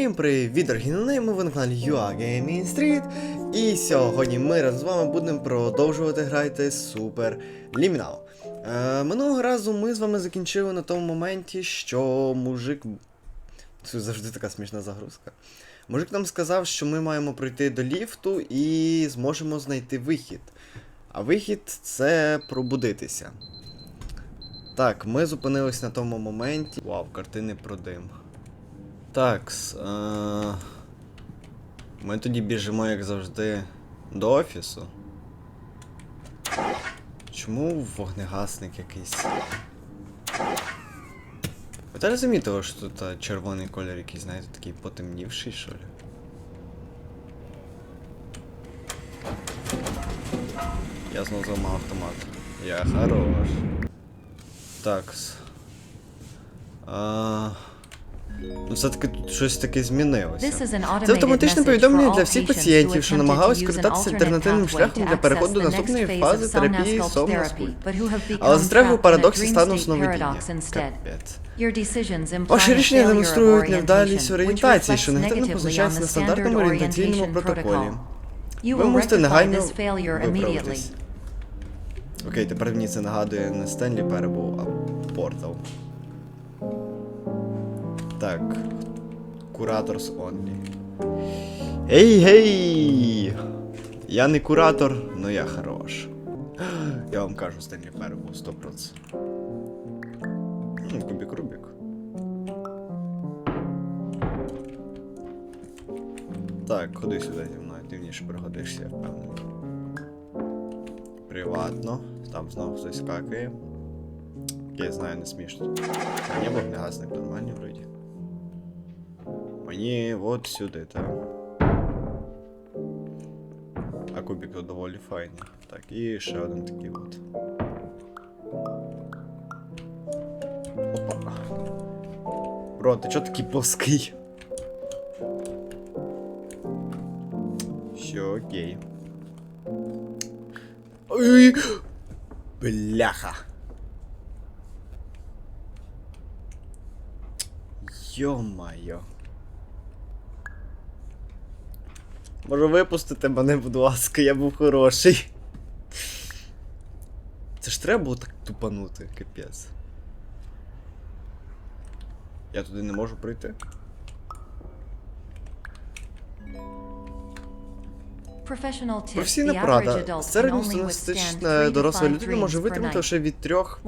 Всім привіт, дорогі нонейми, ви на каналі UA Street. І сьогодні ми разом з вами будемо продовжувати грати Super Liminal. Е, минулого разу ми з вами закінчили на тому моменті, що мужик. Це завжди така смішна загрузка. Мужик нам сказав, що ми маємо пройти до ліфту і зможемо знайти вихід. А вихід це пробудитися. Так, ми зупинились на тому моменті. Вау, картини про дим. Так, е... ми тоді біжимо, як завжди, до офісу. Чому вогнегасник якийсь? Ви теж замітили, що тут червоний колір якийсь, знаєте, такий потемнівший, що ли? Я знову зламав автомат. Я хорош. Такс. А... Ну, все-таки тут щось таке змінилося. Це автоматичне повідомлення для всіх пацієнтів, що намагалися скористатися альтернативним шляхом для переходу до наступної фази терапії сон. Але застрягли в парадоксі стану сновидіння. Ваші рішення демонструють невдалість орієнтації, що негативно позначається на стандартному орієнтаційному протоколі. Ви мусите негайно виправитись. Окей, тепер мені це нагадує не Стенлі Перебул, а Портал. Так. Кураторс only. Ей гей! Я не куратор, но я хорош. Я вам кажу, Стенлі Перебул, 100%. Ну, Кубік Рубік. Так, ходи сюди зі мною, ти мені ще пригодишся, я впевнений. Приватно. Там знову хтось какає. Я знаю, не смішно. Мені вогнегасник нормальний вроді. Мені от сюди, так. А кубик тут доволі файний. Так, і ще один такий от. Опа. Бро, ти чого такий плоский? Все окей. Ой, бляха. Йо-майо. Може випустити мене, будь ласка, я був хороший. Це ж треба було так тупанути, капець. Я туди не можу прийти. Професійна порада. Середньостатистична доросла людина може витримати лише від трьох.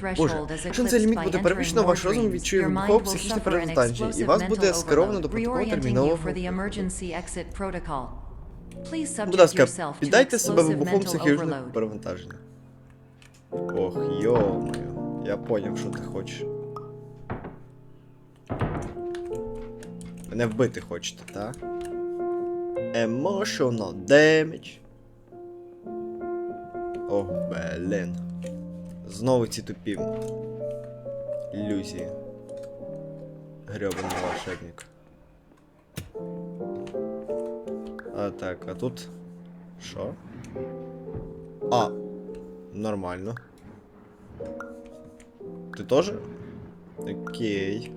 Так, Боже, якщо цей ліміт буде перевищено, ваш розум відчує вибухове психічне перевантаження, і вас буде скеровано до протоколу термінового. Будь ласка, піддайте себе вибуховому психічному перевантаженню. Ох, йо-моє, я поняв, що ти хочеш. Мене вбити хочете, так? Emotional damage. Ох, блін. Знову ці тупі ілюзії. Гребаний волшебник. А так, а тут. Що? А, нормально. Ти теж? Окей.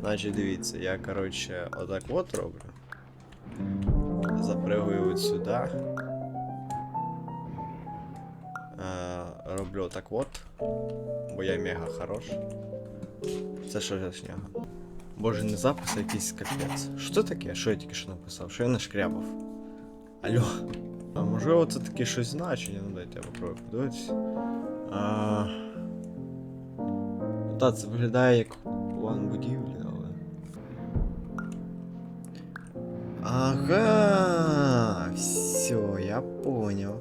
Значить, дивіться, я, коротше, отак от роблю. Запригую от сюди. Е, роблю отак от. Бо я мега хорош. Це що за шняга? Боже, не запис, а якийсь капець. Що таке? Що я тільки що написав? Що я нашкрябав? Алло. А можливо це таке щось значення, ну дайте я попробую подивитися. А... Та, це виглядає як план будівлі, Ага, все, я поняв.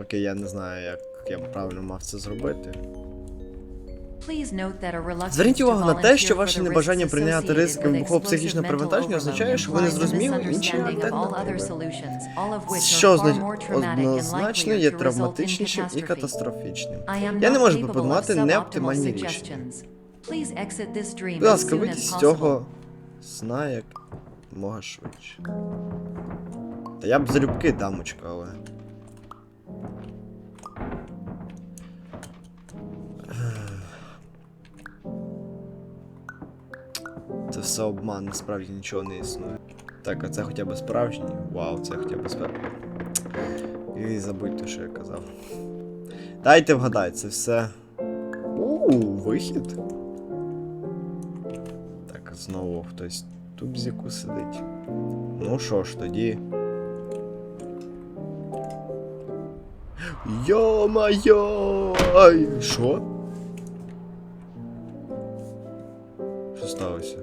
Окей, я не знаю, як я правильно мав це зробити. Зверніть увагу на те, що ваше небажання прийняти ризики вибухового психічного перевантаження означає, що ви не зрозуміли інші альтернативи. Що озна- однозначно є травматичнішим і катастрофічним. Я не можу пропонувати неоптимальні рішення. Будь ласка, вийдіть з цього сна як мога швидше. Та я б залюбки дамочку, але. Це все обман, насправді нічого не існує. Так, а це хоча б справжній. Вау, це хоча б справжній. І забудьте, що я казав. Дайте вгадай, це все. Ууу, вихід. Так, знову хтось тубзіку сидить. Ну що ж, тоді. Йо-майо! Ай, що? Що сталося?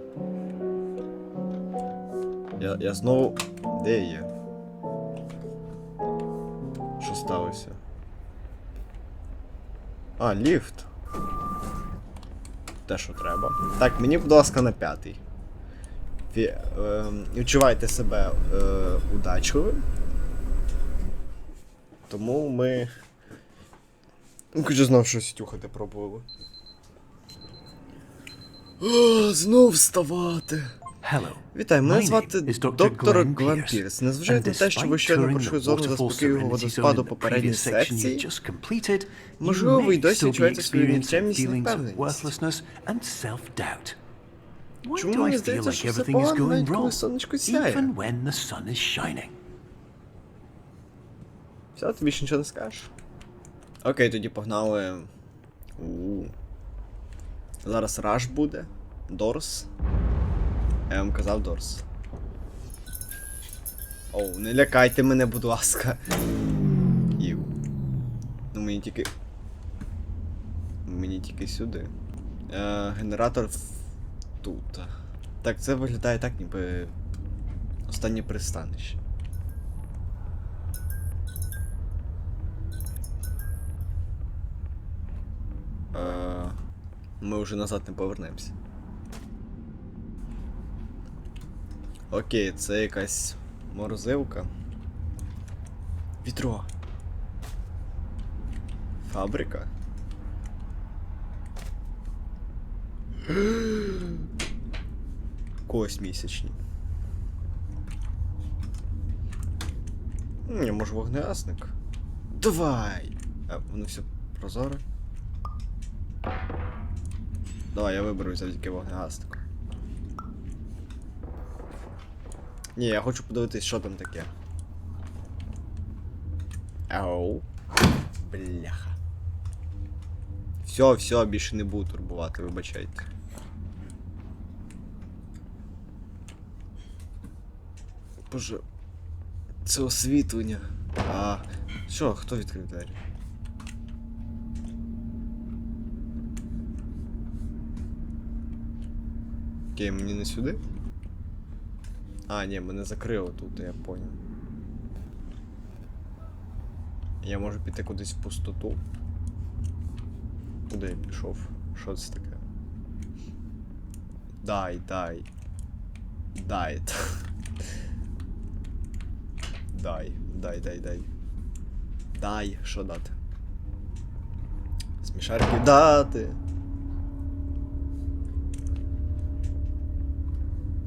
Я, я знову. Де є? Що сталося? А, ліфт. Те, що треба. Так, мені, будь ласка, на п'ятий. Ві, е, відчувайте себе е, удачливим. Тому ми. Ну, хоч знав, щось тюхати пробували. О, знов вставати. Hello. Вітаю, мене звати доктор Глен Пірс. Незважаючи на те, що ви щойно пройшли зону заспокійного водоспаду попередній секції, Можливо, ви й досі відчуваєте свою нікчемність і невпевненість. Чому do I мені feel здається, like що все everything is погано, going навіть коли wrong, сонечко сяє? even when the sun is shining? Все, ти більше нічого не скажеш. Окей, тоді погнали. у Зараз раш буде. Дорс. Я вам казав Дорс. Оу, не лякайте мене, будь ласка. Ів. Ну мені тільки. Мені тільки сюди. Е, генератор тут. Так, це виглядає так, ніби. Останнє пристанище. Е, ми вже назад не повернемося. Окей, це якась морозилка. Вітро. Фабрика. Когось місячні. Ні, може вогнеасник. Давай! А, воно все прозоре. Давай, я виберу завдяки вогнегаснику. Ні, я хочу подивитись, що там таке. Ау. Бляха. Все, все, більше не буду турбувати, вибачайте. Боже. Це освітлення. А. Що, хто відкрив двері? Окей, мені не сюди? А, ні, мене закрило тут, я понял. Я можу піти кудись в пустоту. Куди я пішов? Що це таке? Дай, дай. Дай. Дай, дай, дай, дай. Дай, що дати? Смішарки дати.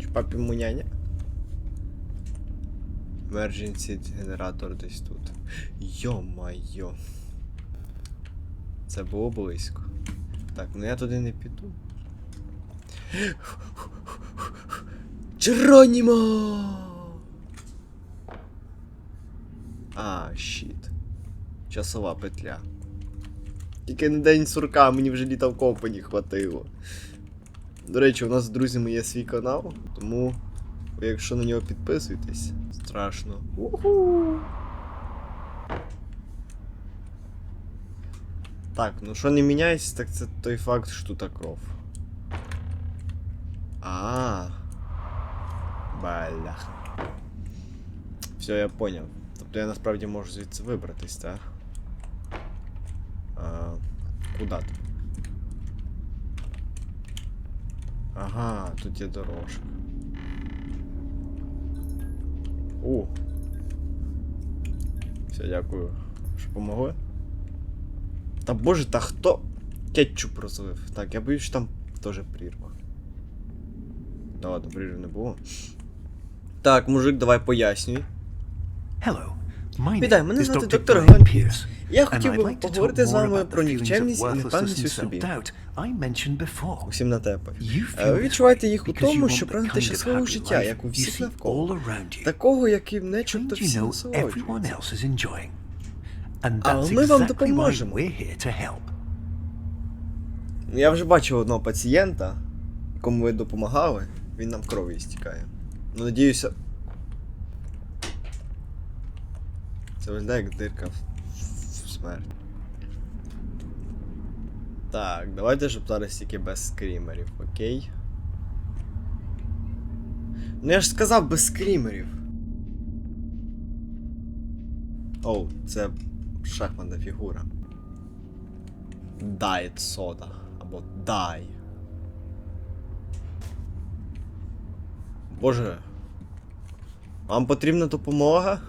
Чи папі муняня? Emergency генератор десь тут. Йо-майо. Це було близько. Так, ну я туди не піду. Джеронімо! А, щіт. Часова петля. Тільки на день сурка, мені вже літа в компані хватило. До речі, у нас з друзями є свій канал, тому ви якщо на нього підписуєтесь, страшно. Уху! Так, ну що не міняється, так це той факт, що тут кров. А. Балях. Все, я поняв. Тобто я насправді можу звідси вибратись, так? А, куда ти? Ага, тут є дорожка. У. Все, дякую, що помогли. Та боже, та хто кетчуп розлив? Так, я боюсь, що там теж прірва. Да ладно, прірви не було. Так, мужик, давай пояснюй. Hello. Вітаю, мене звати доктор Brian Пірс. Я хотів би поговорити з вами про нікчемність і непевність у собі. Усім на те. You feel Ви відчуваєте їх у тому, що прагнете щасливого життя, як у всіх навколо. Такого, яким начебто And всі насолоджуються. Але ми вам допоможемо. Я вже бачив одного пацієнта, якому ви допомагали, він нам кров'ю стікає. Ну, надіюся. Це виглядає як дирка в, смерть. Так, давайте, щоб зараз тільки без скрімерів, окей? Ну я ж сказав без скрімерів. Оу, це шахматна фігура. Diet сода. Або дай. Боже. Вам потрібна допомога?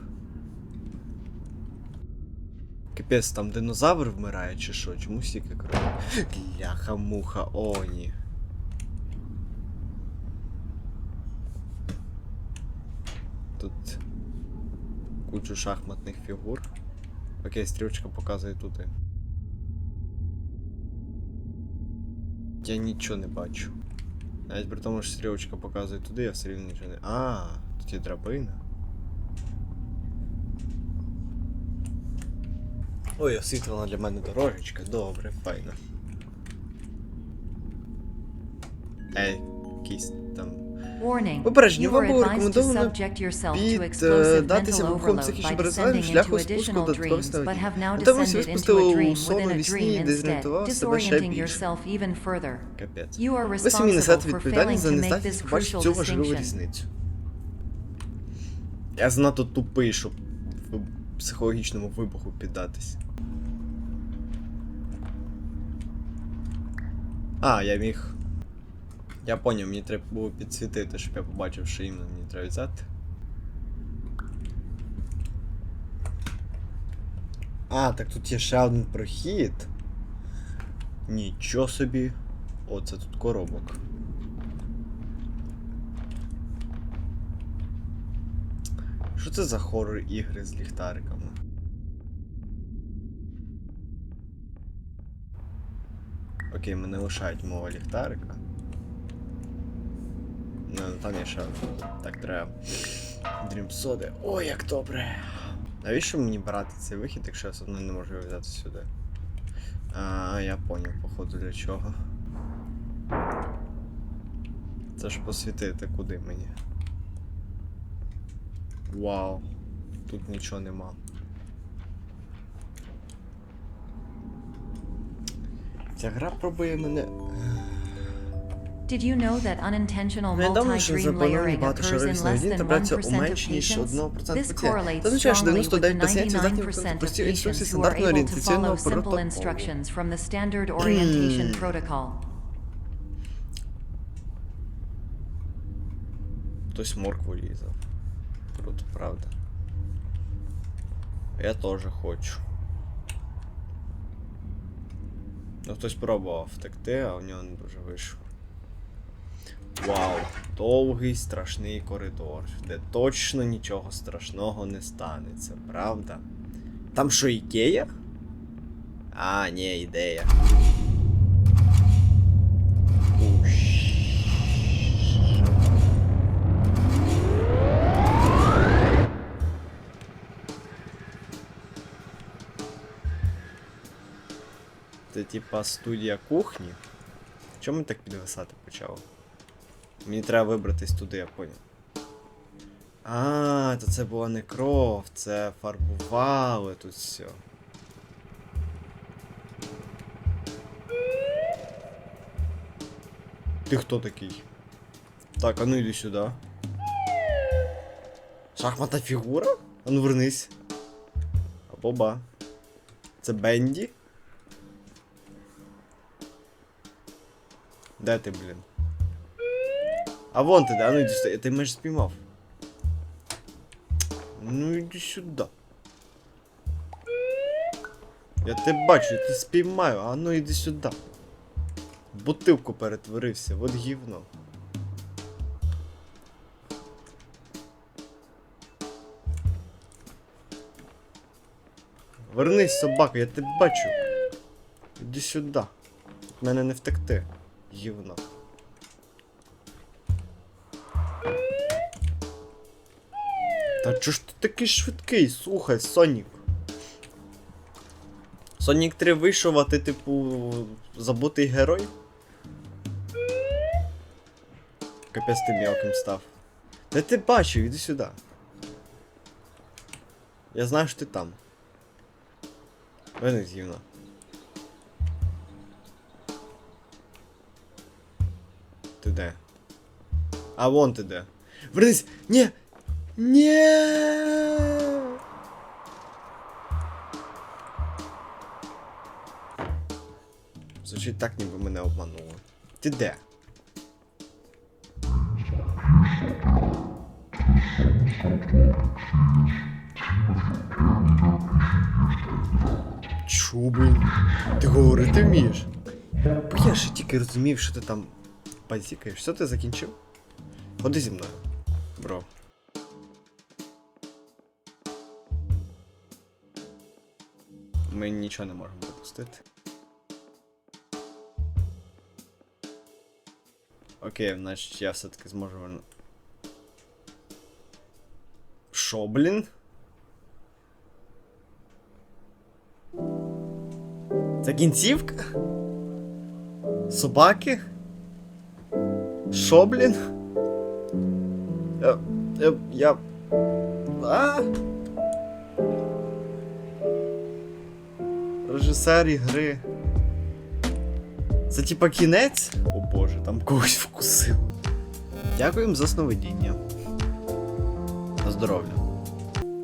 Капець, там динозавр вмирає чи що? Чому стільки крові? Ляха-муха, о, ні. Тут кучу шахматних фігур. Окей, стрілочка показує тут. Я нічого не бачу. Навіть при тому, що стрілочка показує туди, я все рівно нічого не. А, тут є драбина. Ой, освітлена для мене дорожечка. Добре, файно. Ей, якийсь там. Попередження, вам було рекомендовано subject yourself to під, explosive е, mental датися вибухом психічним by шляху спуску до додаткових now Натомість ви спустили у сон у вісні, dream де instead, зорієнтував себе ще більше. Капець. Ви самі несете відповідальність за нездатність побачити цю важливу різницю. Я занадто тупий, щоб психологічному вибуху піддатись. А, я міг. Я поняв, мені треба було підсвітити, щоб я побачив, що іменно мені треба взяти. А, так тут є ще один прохід. Нічого собі. О, це тут коробок. Це за хоррор ігри з ліхтариками? Окей, мене лишають мова ліхтарика. Ну, там є ще. Так, треба. Дрім соди. Ой, як добре. Навіщо мені брати цей вихід, якщо я одно не можу його взяти сюди? А, я поняв, походу, для чого. Це ж посвітити куди мені. Вау. Тут нічого нема. Ця гра пробує мене. Did you know that unintentional multi-dream layering occurs in less than 1% of patients? This correlates strongly with the 99 пацієнтів здатні 99% of patients who are able to follow simple instructions from the standard orientation protocol. Хтось моркву різав. Круто, правда. Я теж хочу. Ну, хтось пробував втекти, а у нього не дуже вийшло. Вау, довгий страшний коридор, де точно нічого страшного не станеться, правда? Там що, ікея? А, ні, ідея. Типа студія кухні. Чому так підвисати почало? Мені треба вибратись туди, я поняв. А, то це була не кров, це фарбували тут все. Ти хто такий? Так, а ну йди сюди. Шахматна фігура? А ну вернись. Або ба. Це Бенді? Де ти, блін? А вон ти, де? а ну сюди. Ти мене ж спіймав. Ну йди сюди. Я тебе бачу, я тебе спіймаю, а ну йди сюди. Бутилку перетворився, от гівно. Вернись, собака, я тебе бачу. Іди сюди. Від мене не втекти. Гівно. Та чого ж ти такий швидкий? Слухай, Сонік. Сонік 3 вийшов, а ти, типу, забутий герой? Капець ти мелким став. Та ти бачив, іди сюди. Я знаю, що ти там. Вернись, гівно. Де? А вон ти де. Вернись! Ні! Ні! Звучить так, ніби мене обманули. Ти де? Чу, блін? Ти говорити вмієш? Бо я ще тільки розумів, що ти там базікаєш. Все ти закінчив? Ходи зі мною, бро. Ми нічого не можемо допустити. Окей, значить я все-таки зможу верну. Шо, блін? Це кінцівка? Собаки? Шо, блін? Я. Я. я... А? Режисер ігри. Це типа кінець? О боже, там когось вкусив. Дякуємо за сновидіння. На здоров'я.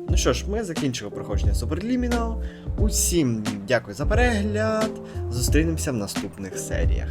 Ну що ж, ми закінчили проходження Суперлімінал. Усім дякую за перегляд. Зустрінемося в наступних серіях.